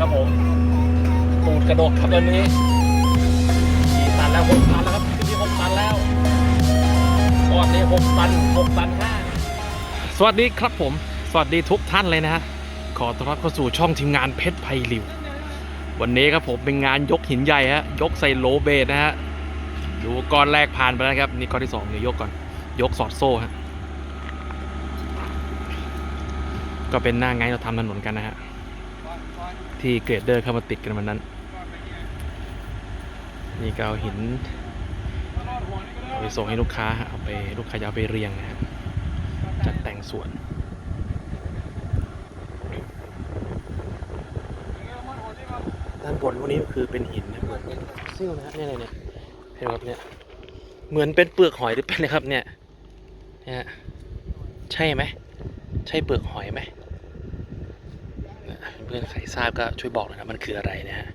ครับผมตูดกระดกครับตอนนี้กี่ตันแล้วหกตันแล้วครับขึ้นที่หกตันแล้วก้อนนี้หกตันหกตันห้าสวัสดีครับผม สวัสดีทุกท่านเลยนะฮะขอต้อนรับเข้าสู่ช่องทีมงานเพชรไพลิว วันนี้ครับผมเป็นงานยกหินใหญ่ฮะยกใส่โลเบสนะฮะดูก้อนแรกผ่านไปแล้วครับนี่ก้อนที่สองเดี๋ยวยกก่อน ยกสอดโซ่ฮะก็เป็นหน้าไงเราทำถนนกันนะฮะ ที่เกรดเดอร์เข้ามาติดกันวันนั้น นี่ก็เอาหินเอาไปส่งให้ลูกค้าเอาไปลูกค้าจะเอาไปเรียงนะฮะจัดแต่งสวนด้านบนพวกนี้คือเป็นหินนะเหมือนเป็นซิลนะฮะเนี่ยเนี่ยเห็นไหมครับเนี่ยเหมือนเป็นเปลือกหอยหรือเป็นนะครับเนี่ยเนี่ยใช่ไหมใช่เปลือกหอยไหม เพื่อนใครทราบก็ช่วยบอกหน่อยนะมันคืออะไรนะฮะ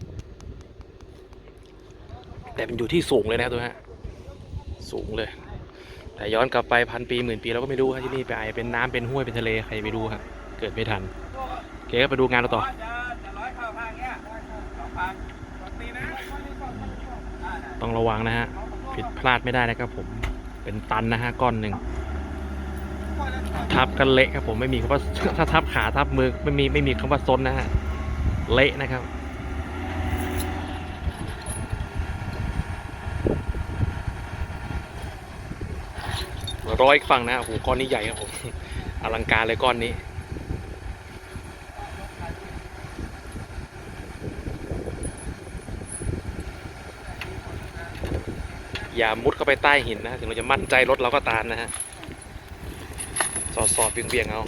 แต่มันอยู่ที่สูงเลยนะตัวฮะสูงเลย แต่ย้อนกลับไปพันปีหมื่นปีเราก็ไม่รู้ฮะที่นี่ไปไอเป็นน้ำเป็นห้วยเป็นทะเลใครไปดูฮะเกิดไม่ทันโอเคก็ไปดูงานเราต่อต้องระวังนะฮะผิดพลาดไม่ได้นะครับผมเป็นตันนะฮะก้อนหนึ่ง ทับกันเละครับผมไม่มีคำว่าถ้าทับขาทับมือไม่มีไม่มีคำว่าซนนะฮะเละนะครับร้อยฝั่งนะโอ้โหก้อนนี้ใหญ่ครับผมอลังการเลยก้อนนี้อย่ามุดเข้าไปใต้หินนะ ถึงเราจะมั่นใจรถเราก็ตามนะฮะ สอดสอดเบี่ยงเบี่ยงเอา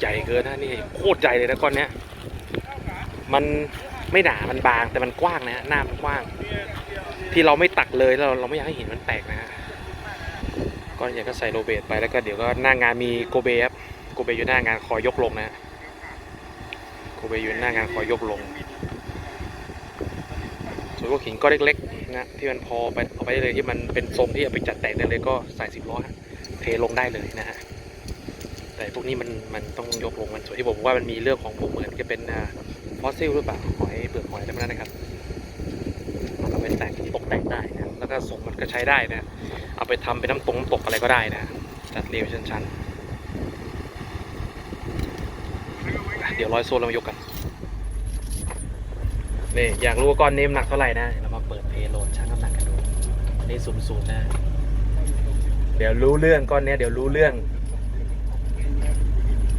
ใหญ่เกินนะนี่โคตรใหญ่เลยนะก้อนเนี้ย มันไม่หนา มันบางแต่มันกว้างนะฮะหน้ามันกว้าง ที่เราไม่ตักเลยเราเราไม่อยากให้หินมันแตกนะฮะก้อนใหญ่ก็ใส่โรเบตไปแล้วก็เดี๋ยวก็หน้างานมีโกเบครับโกเบอยู่หน้างานคอยยกลงนะฮะ โกเบอยู่หน้างานคอยยกลง ส่วนพวกหินก้อนเล็กๆนะที่มันพอไปเอาไปได้เลยที่มันเป็นทรงที่เอาไปจัดแต่งได้เลยก็ใส่สิบล้อเทลงได้เลยนะฮะแต่พวกนี้มันมันต้องยกลงมันส่วนที่ผมว่ามันมีเรื่องของพวกเหมือนจะเป็นฟอสซิลหรือเปล่าหอยเปลือกหอยอะไรพวกนั้นนะครับเอาไปแต่งตกแต่งได้นะแล้วก็ทรงมันก็ใช้ได้นะเอาไปทำเป็นน้ำตรงตกอะไรก็ได้นะจัดเรียงชั้นๆ เดี๋ยวร้อยโซนเรามายกกัน นี่ อยากรู้ว่าก้อนนี้หนักเท่าไหร่นะ เรามาเปิดเพลโลดชั่งน้ำหนักกันดู อันนี้ศูนย์ศูนย์นะ เดี๋ยวรู้เรื่องก้อนนี้เดี๋ยวรู้เรื่อง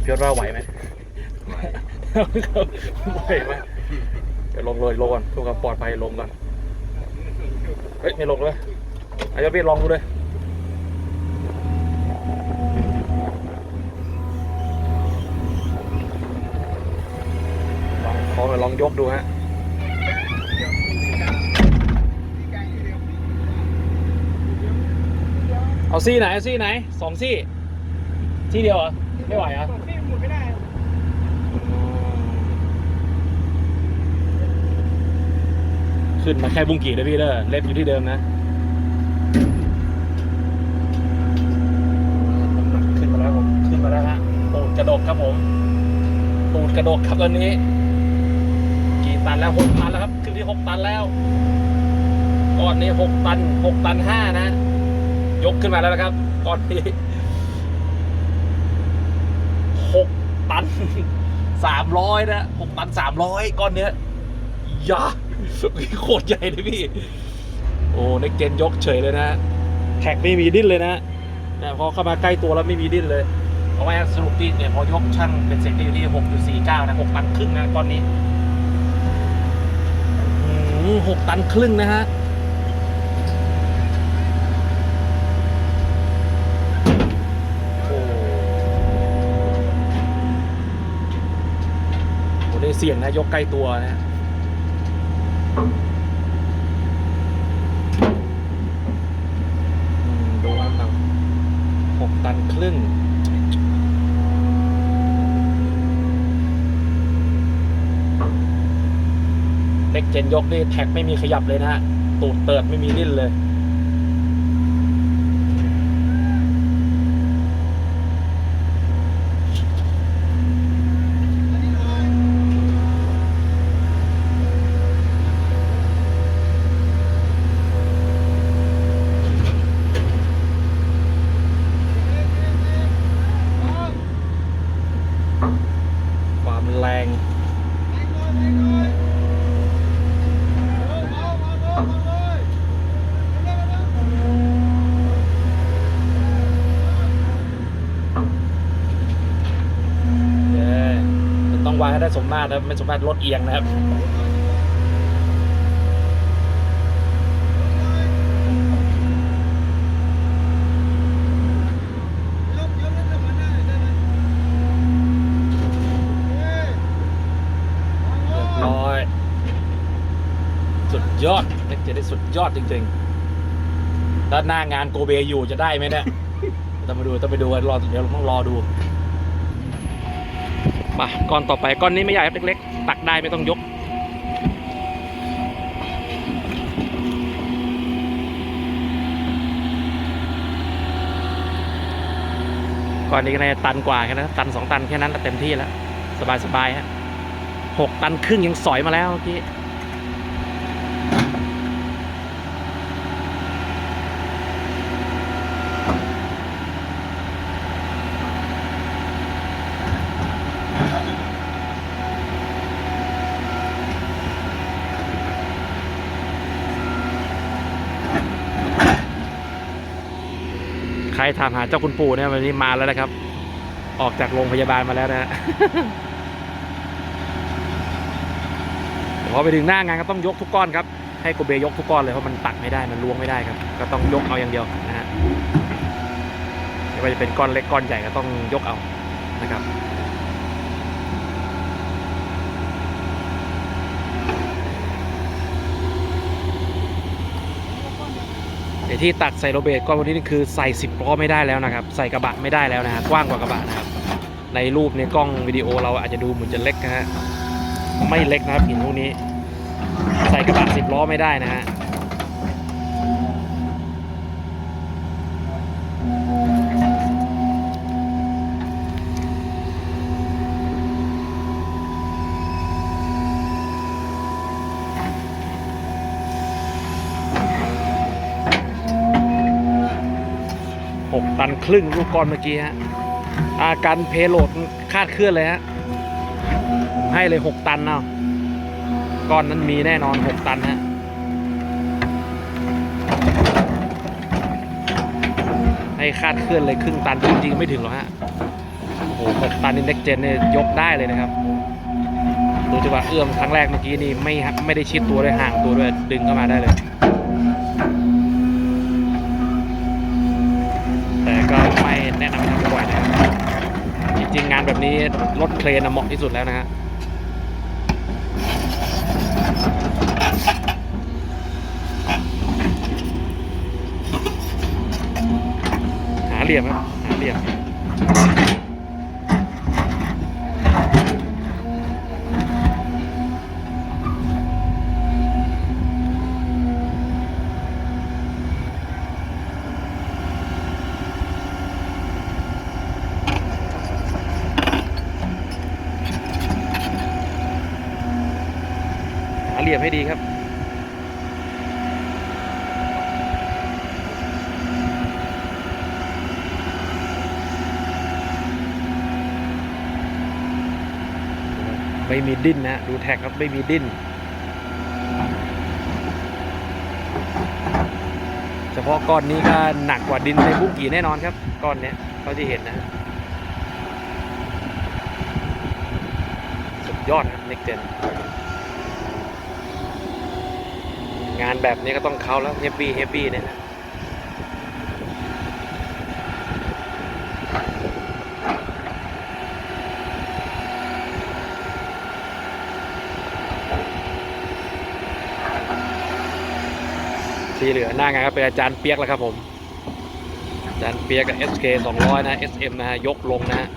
พี่ว่าไหวไหมไหวไหมเดี๋ยวลงเลยลงก่อนเพื่อความปลอดภัยลงก่อน เฮ้ย ไม่ลงเลยอาจจะพี่ลองดูเลย ลองขอมลองยกดูฮะเอาซี่ไหนเอาซี่ไหนสองซี่ ที่เดียวเหรอไม่ไหวเหรอะขึ้นมาแค่บุ้งกี่นะพี่เด้อเล็บอยู่ที่เดิมนะขึ้นมาแล้วผมขึ้นมาแล้วฮะตูดกระดกครับผมตูดกระดกครับตอนนี้ ตันแล้วหกตันแล้วครับขึ้นที่หกตันแล้วก้อนนี้หกตันหกตันห้านะ ยกขึ้นมาแล้วนะครับก้อนนี้หกตันสามร้อยนะหกตันสามร้อยก้อนเนี้ยยาโคตรใหญ่เลยพี่ โอ้ในเกนยกเฉยเลยนะแท็กไม่มีดิ้นเลยนะเนี่ยพอเข้ามาใกล้ตัวแล้วไม่มีดิ้นเลยเพราะว่าสรุปที่เนี่ยพอยกช่างเป็นเสร็จก็อยู่ที่6.49นะ6ตันครึ่งนะก้อนนี้ อืม6ตันครึ่งนะฮะโอ้โหได้เสี่ยงนะ ยกใกล้ตัวนะ อืมดูน้ำหนักหกตันครึ่ง เด็กเจ นยกนี่แท็กไม่มีขยับเลยนะฮะตูดเติดไม่มีดิ้นเลย ความแรง เย้ต้องวางให้ได้ส มมาตรนะไม่สมมาตรรถเอียงนะครับน้อย สุดยอดเล็กเจได้สุดยอดจริงๆถ้าหน้างานโกเบอยู่จะได้ไหมเนี่ยต้องมาดูต้องไปดูรอเดี๋ยวต้องรอดู มาก้อนต่อไปก้อนนี้ไม่ใหญ่ครับเล็กๆ ตักได้ไม่ต้องยก ก้อนนี้ก็น่าจะตันกว่าแค่นั้นตันสองตันแค่นั้นเต็มที่แล้ว สบายๆฮะหกตันครึ่งยังสอยมาแล้วเมื่อกี้ รถามหาเจ้าคุณปู่เนี่ยวันนี้มาแล้วนะครับ ออกจากโรงพยาบาลมาแล้วนะฮะพอไปถึงหน้างานก็ต้องยกทุกก้อนครับให้โกเบยกทุกก้อนเลยเพราะมันตักไม่ได้มันล้วงไม่ได้ครับ ก็ต้องยกเอาอย่างเดียวนะฮะไม่ว่าจะเป็นก้อนเล็กก้อนใหญ่ก็ต้องยกเอานะครับ ไอ้ที่ตักใส่โรเบตก้อนวันนี้นี่คือใส่สิบล้อไม่ได้แล้วนะครับ ใส่กระบะไม่ได้แล้วนะฮะกว้างกว่ากระบะนะครับ ในรูปในกล้องวิดีโอเราอาจจะดูเหมือนจะเล็กนะฮะไม่เล็กนะครับหินพวกนี้ ใส่กระบะสิบล้อไม่ได้นะฮะ ตันครึ่งลูกก้อนเมื่อกี้ฮะอาการเพโลดคาดเคลื่อนเลยฮะผมให้เลยหกตันเอาะก้อนนั้นมีแน่นอนหกตันฮะให้คาดเคลื่อนเลยครึ่งตันจริงๆไม่ถึงหรอกฮะโอ้โหหตันนี่เน็กเจนเนี่ยยกได้เลยนะครับดูจังหวะเอื้อมครั้งแรกเมื่อกี้นี่ไม่ไม่ได้ชิดตัวด้วยห่างตัวด้วยดึงเข้ามาได้เลย แนะนำให้ทำบ่อยนะครับจริงๆงานแบบนี้รถเครนเหมาะที่สุดแล้วนะฮะหาเหลี่ยมครับหาเหลี่ยมหาเหลี่ยมให้ดีครับ ไม่มีดิ้นนะดูแท็กครับไม่มีดิ้น เฉพาะก้อนนี้ก็หนักกว่าดินในบุกีแน่นอนครับ ก้อนเนี้ยเขาที่เห็นนะ สุดยอดครับเน็กเจนงานแบบนี้ก็ต้องเขาแล้วเฮฟวี่เฮฟวี่เนี่ยนะ ที่เหลือหน้างานก็เป็นอาจารย์เปียกแล้วครับผม อาจารย์เปียกกับ SK 200 นะ SM นะฮะยกลงนะฮะ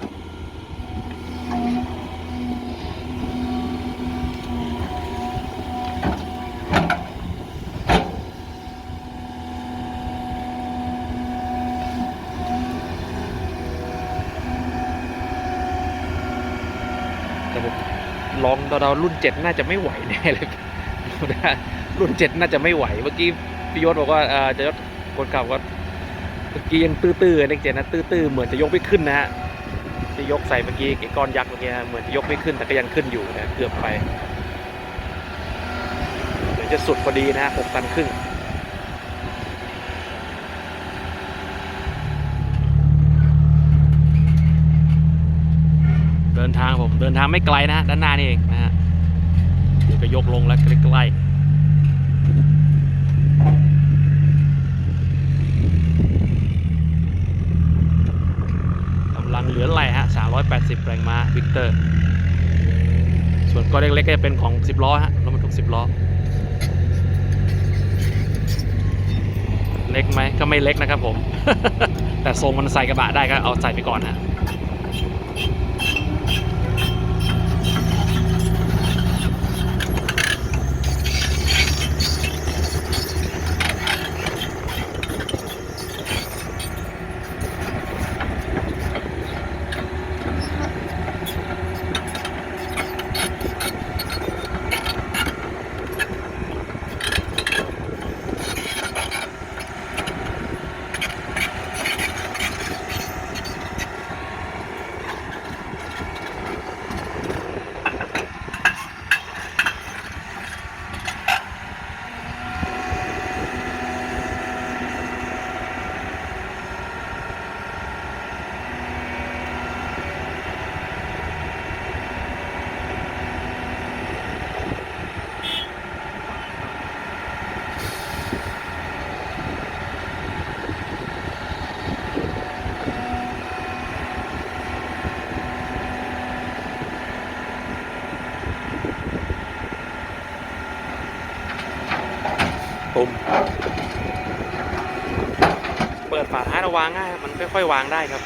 แต่ผมลองเรารุ่นเจ็ดน่าจะไม่ไหวแน่เลยรุ่นเจ็ดน่าจะไม่ไหวเมื่อกี้ พี่ยศบอกว่าจะยศคนขับว่าเมื่อกี้ยังตื้อๆเล็กเจ็ดนะตื้อๆเหมือนจะยกไม่ขึ้นนะฮะที่ยกใส่เมื่อกี้ไอ้ก้อนยักษ์เมื่อกี้เหมือนจะยกไม่ขึ้นแต่ก็ยังขึ้นอยู่นะเกือบไปเดี๋ยวจะสุดพอดีนะฮะหกตันครึ่งเดินทางผมเดินทางไม่ไกลนะฮะด้านหน้านี่เองนะฮะเดี๋ยวก็ยกลงแล้วใกล้ๆกำลัง เหลือไหลฮะ 380 แรงม้าวิกเตอร์ ส่วนก้อนเล็กๆก็จะเป็นของ 10 ล้อฮะ รถบรรทุก 10 ล้อ เล็กไหมก็ไม่เล็กนะครับผม แต่ทรงมันใส่กระบะได้ก็เอาใส่ไปก่อนฮะ วางง่ายครับมันค่อยๆวางได้ครับ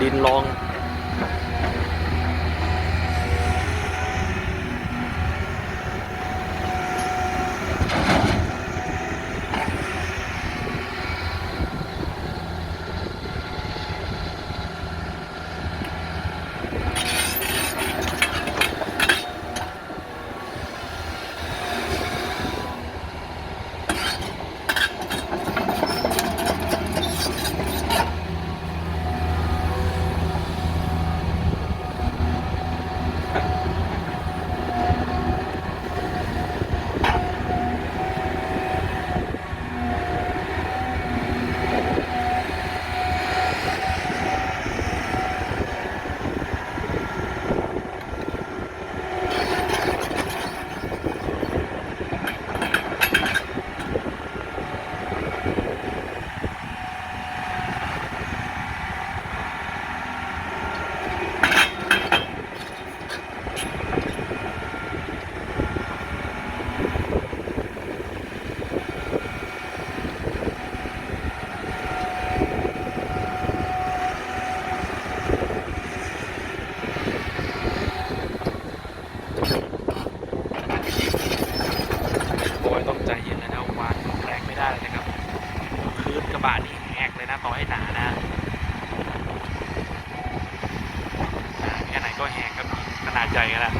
ดินรอง โอ้ยต้องใจเย็นนะครับวางแรงไม่ได้เลยนะครับคืนกระบะนี่แหกเลยนะ ต่อให้หนานะหนาแค่ไหนก็แหกครับขนาดใหญ่ขนาด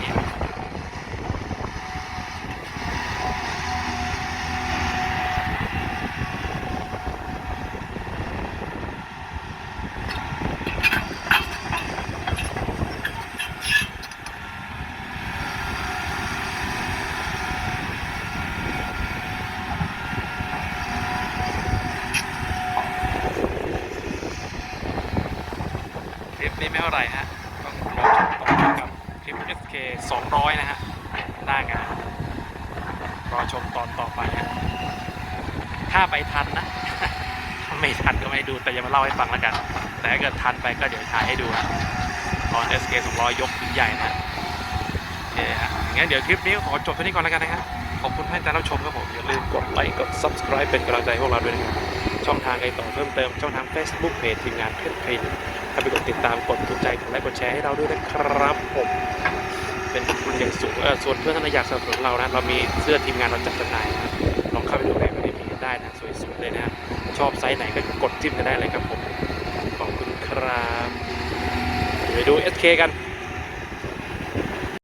เท่าไหร่ฮะต้องรอชมต่อกับคลิป SK 200 นะฮะหน้างานรอชมตอนต่อไปฮะถ้าไปทันนะ ไม่ทันก็ไม่ดูแต่ยังมาเล่าให้ฟังแล้วกัน แต่ถ้าเกิดทันไปก็เดี๋ยวถ่ายให้ดูฮะตอน SK 200 ยกถึงใหญ่นะฮะโอเคฮะงั้นเดี๋ยวคลิปนี้ขอจบเท่านี้ก่อนแล้วกันนะฮะขอบคุณให้การรับชมครับผม อย่าลืมกดไลค์กด subscribe เป็นกำลังใจพวกเราด้วยนะครับ ช่องทางไอต่อเพิ่มเติม ช่องทาง Facebook เพจทีมงานเพชรเพน ถ้าไปกดติดตามกดถูกใจกดไลค์กดแชร์ให้เราด้วยนะครับผมเป็นคุณอย่างสูงเออส่วนเพื่อนท่านอยากสนับสนุนเรานะเรามีเสื้อทีมงานเราจัดจำหน่ายนะลองเข้าไปดูในในเพจได้นะสวยสุดเลยนะชอบไซส์ไหนก็กดจิ้มกันได้เลยครับผมขอบคุณครับไปดู SK กัน